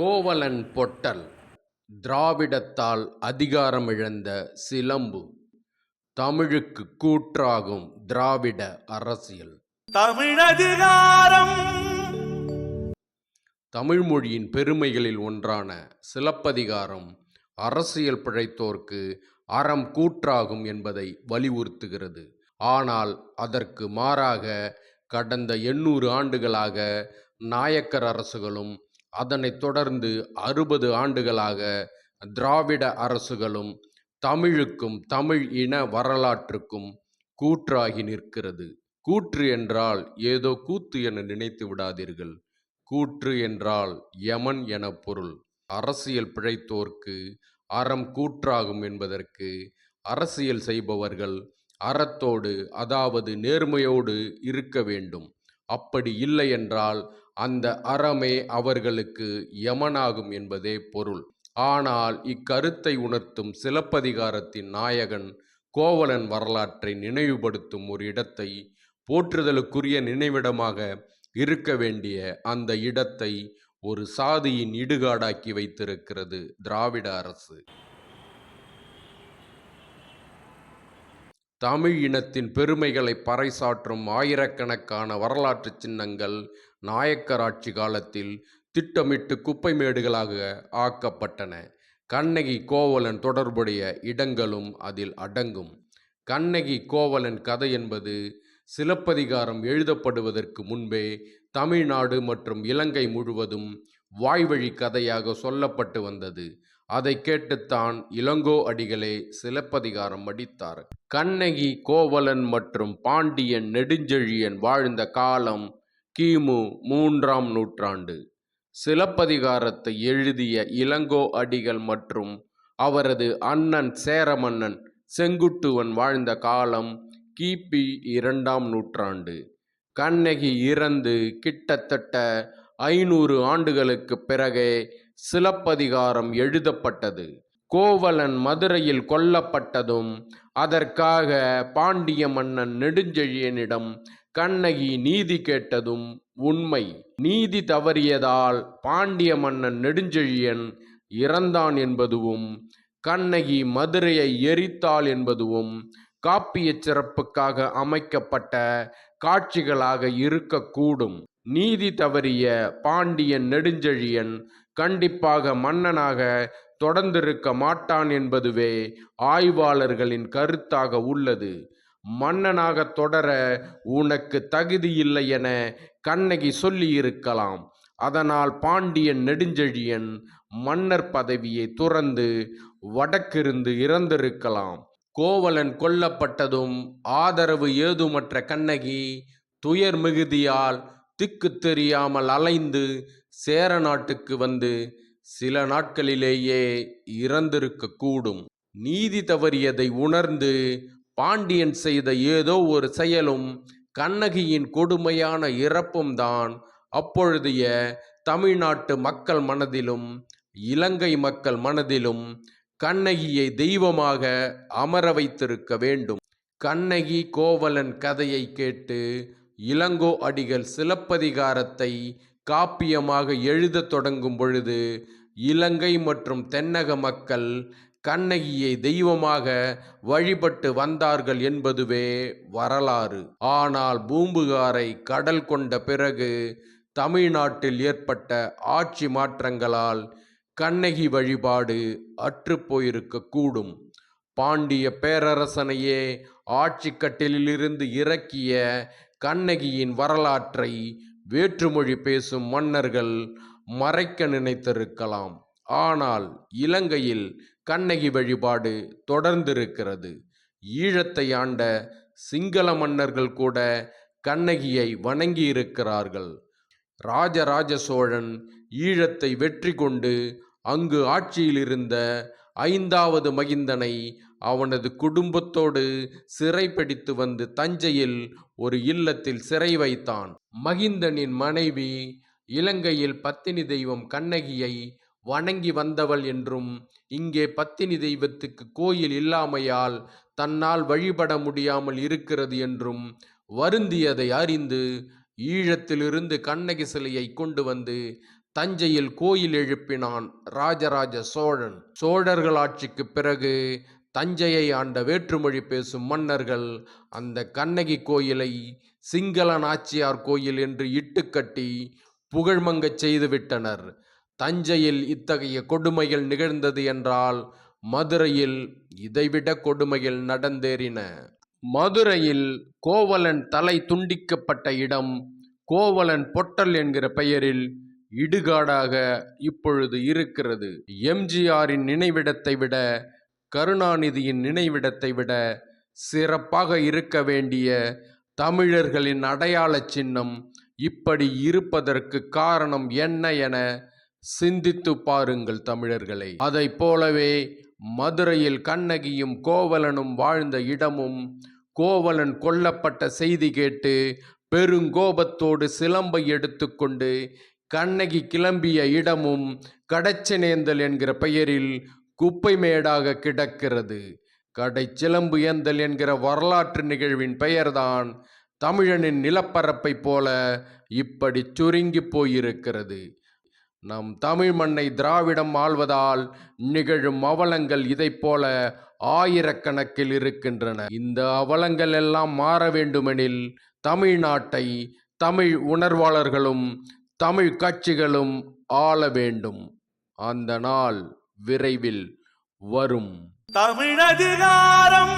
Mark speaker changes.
Speaker 1: கோவலன் பொட்டல் திராவிடத்தால் அதிகாரமிழந்த சிலம்பு தமிழுக்கு கூற்றாகும் திராவிட அரசியல்.
Speaker 2: தமிழதிகாரம்
Speaker 1: தமிழ் மொழியின் பெருமைகளில் ஒன்றான சிலப்பதிகாரம் அரசியல் பிழைத்தோர்க்கு அறம் கூற்றாகும் என்பதை வலியுறுத்துகிறது. ஆனால் அதற்கு மாறாக கடந்த எண்ணூறு ஆண்டுகளாக நாயக்கர் அரசுகளும் அதனைத் தொடர்ந்து அறுபது ஆண்டுகளாக திராவிட அரசுகளும் தமிழுக்கும் தமிழ் இன வரலாற்றுக்கும் கூற்றாகி நிற்கிறது. கூற்று என்றால் ஏதோ கூத்து என நினைத்து விடாதீர்கள். கூற்று என்றால் யமன் என பொருள். அரசியல் பிழைத்தோர்க்கு அறம் கூற்றாகும் என்பதற்கு அரசியல் செய்பவர்கள் அறத்தோடு அதாவது நேர்மையோடு இருக்க வேண்டும். அப்படி இல்லை என்றால் அந்த அறமே அவர்களுக்கு யமனாகும் என்பதே பொருள். ஆனால் இக்கருத்தை உணர்த்தும் சிலப்பதிகாரத்தின் நாயகன் கோவலன் வரலாற்றை நினைவுபடுத்தும் ஒரு இடத்தை போற்றுதலுக்குரிய நினைவிடமாக இருக்க வேண்டிய அந்த இடத்தை ஒரு சாதியின் இடுகாடாக்கி வைத்திருக்கிறது திராவிட அரசு. தமிழ் இனத்தின் பெருமைகளை பறைசாற்றும் ஆயிரக்கணக்கான வரலாற்று சின்னங்கள் நாயக்கர் ஆட்சி காலத்தில் திட்டமிட்டு குப்பை மேடுகளாக ஆக்கப்பட்டன. கண்ணகி கோவலன் தொடர்புடைய இடங்களும் அதில் அடங்கும். கண்ணகி கோவலன் கதை என்பது சிலப்பதிகாரம் எழுதப்படுவதற்கு முன்பே தமிழ்நாடு மற்றும் இலங்கை முழுவதும் வாய்வழி கதையாக சொல்லப்பட்டு வந்தது. அதை கேட்டுத்தான் இளங்கோ அடிகளே சிலப்பதிகாரம் அடித்தார் கண்ணகி கோவலன் மற்றும் பாண்டியன் நெடுஞ்செழியன் வாழ்ந்த காலம் கிமு மூன்றாம் நூற்றாண்டு. சிலப்பதிகாரத்தை எழுதிய இளங்கோ அடிகள் மற்றும் அவரது அண்ணன் சேரமன்னன் செங்குட்டுவன் வாழ்ந்த காலம் கிபி இரண்டாம் நூற்றாண்டு. கண்ணகி இறந்து கிட்டத்தட்ட ஐநூறு ஆண்டுகளுக்கு பிறகே சிலப்பதிகாரம் எழுதப்பட்டது. கோவலன் மதுரையில் கொல்லப்பட்டதும் அதற்காக பாண்டிய மன்னன் நெடுஞ்செழியனிடம் கண்ணகி நீதி கேட்டதும் உண்மை. நீதி தவறியதால் பாண்டிய மன்னன் நெடுஞ்செழியன் இறந்தான் என்பதுவும் கண்ணகி மதுரையை எரித்தாள் என்பதுவும் காப்பிய சிறப்புக்காக அமைக்கப்பட்ட காட்சிகளாக இருக்கக்கூடும். நீதி தவறிய பாண்டியன் நெடுஞ்செழியன் கண்டிப்பாக மன்னனாக தொடர்ந்திருக்க மாட்டான் என்பதுவே ஆய்வாளர்களின் கருத்தாக உள்ளது. மன்னனாக தொடர உனக்கு தகுதி இல்லை என கண்ணகி சொல்லியிருக்கலாம். அதனால் பாண்டியன் நெடுஞ்செழியன் மன்னர் பதவியை துறந்து வடக்கிருந்து இறந்திருக்கலாம். கோவலன் கொல்லப்பட்டதும் ஆதரவு ஏதுமற்ற கண்ணகி துயர் மிகுதியால் திக்கு தெரியாமல் அலைந்து சேர நாட்டுக்கு வந்து சில நாட்களிலேயே இறந்திருக்கக்கூடும். நீதி தவறியதை உணர்ந்து பாண்டியன் செய்த ஏதோ ஒரு செயலும் கண்ணகியின் கொடுமையான இறப்பும் தான் அப்பொழுதைய தமிழ்நாட்டு மக்கள் மனதிலும் இலங்கை மக்கள் மனதிலும் கண்ணகியை தெய்வமாக அமர வைத்திருக்க வேண்டும். கண்ணகி கோவலன் கதையை கேட்டு இளங்கோ அடிகள் சிலப்பதிகாரத்தை காப்பியமாக எழுதத் தொடங்கும் பொழுது இலங்கை மற்றும் தென்னக மக்கள் கண்ணகியை தெய்வமாக வழிபட்டு வந்தார்கள் என்பதுவே வரலாறு. ஆனால் பூம்புகாரை கடல் கொண்ட பிறகு தமிழ்நாட்டில் ஏற்பட்ட ஆட்சி மாற்றங்களால் கண்ணகி வழிபாடு அற்றுப்போயிருக்கக்கூடும் பாண்டிய பேரரசனையே ஆட்சிக்கட்டிலிருந்து இறக்கிய கண்ணகியின் வரலாற்றை வேற்றுமொழி பேசும் மன்னர்கள் மறைக்க நினைத்திருக்கலாம். ஆனால் இலங்கையில் கண்ணகி வழிபாடு தொடர்ந்திருக்கிறது. ஈழத்தை ஆண்ட சிங்கள மன்னர்கள் கூட கண்ணகியை வணங்கியிருக்கிறார்கள். ராஜராஜ சோழன் ஈழத்தை வெற்றி கொண்டு அங்கு ஆட்சியில் இருந்த ஐந்தாவது மகிந்தனை அவனது குடும்பத்தோடு சிறைப்பிடித்து வந்து தஞ்சையில் ஒரு இல்லத்தில் சிறை வைத்தான். மகிந்தனின் மனைவி இலங்கையில் பத்தினி தெய்வம் கண்ணகியை வணங்கி வந்தவள் என்றும் இங்கே பத்தினி தெய்வத்துக்கு கோயில் இல்லாமையால் தன்னால் வழிபட முடியாமல் இருக்கிறது என்றும் வருந்தியதை அறிந்து ஈழத்திலிருந்து கண்ணகி சிலையை கொண்டு வந்து தஞ்சையில் கோயில் எழுப்பினான் ராஜராஜ சோழன். சோழர்கள் ஆட்சிக்கு பிறகு தஞ்சையை ஆண்ட வேற்றுமொழி பேசும் மன்னர்கள் அந்த கண்ணகி கோயிலை சிங்கள நாச்சியார் கோயில் என்று இட்டுக்கட்டி புகழ்மங்கச் செய்துவிட்டனர் தஞ்சையில் இத்தகைய கொடுமைகள் நிகழ்ந்தது என்றால் மதுரையில் இதைவிட கொடுமைகள் நடந்தேறின. மதுரையில் கோவலன் தலை துண்டிக்கப்பட்ட இடம் கோவலன் பொட்டல் என்கிற பெயரில் இடுகாடாக இப்பொழுது இருக்கிறது. எம்ஜிஆரின் நினைவிடத்தை விட கருணாநிதியின் நினைவிடத்தை விட சிறப்பாக இருக்க வேண்டிய தமிழர்களின் அடையாள சின்னம் இப்படி இருப்பதற்கு காரணம் என்ன என சிந்தித்து பாருங்கள் தமிழர்களை. அதை போலவே மதுரையில் கண்ணகியும் கோவலனும் வாழ்ந்த இடமும் கோவலன் கொல்லப்பட்ட செய்தி கேட்டு பெருங்கோபத்தோடு சிலம்பை எடுத்துக்கொண்டு கண்ணகி கிளம்பிய இடமும் கடைச்சனேந்தல் என்கிற பெயரில் குப்பை மேடாக கிடக்கிறது. கடைச்சிலம்பு ஏந்தல் என்கிற வரலாற்று நிகழ்வின் பெயர்தான் தமிழனின் நிலப்பரப்பைப் போல இப்படி சுருங்கி போயிருக்கிறது. நம் தமிழ் மண்ணை திராவிடம் ஆள்வதால் நிகழும் அவலங்கள் இதைப் போல ஆயிரக்கணக்கில் இருக்கின்றன. இந்த அவலங்கள் எல்லாம் மாற வேண்டுமெனில் தமிழ்நாட்டை தமிழ் உணர்வாளர்களும் தமிழ் கட்சிகளும் ஆள வேண்டும். அந்த நாள் விரைவில் வரும்.
Speaker 2: தமிழதிகாரம்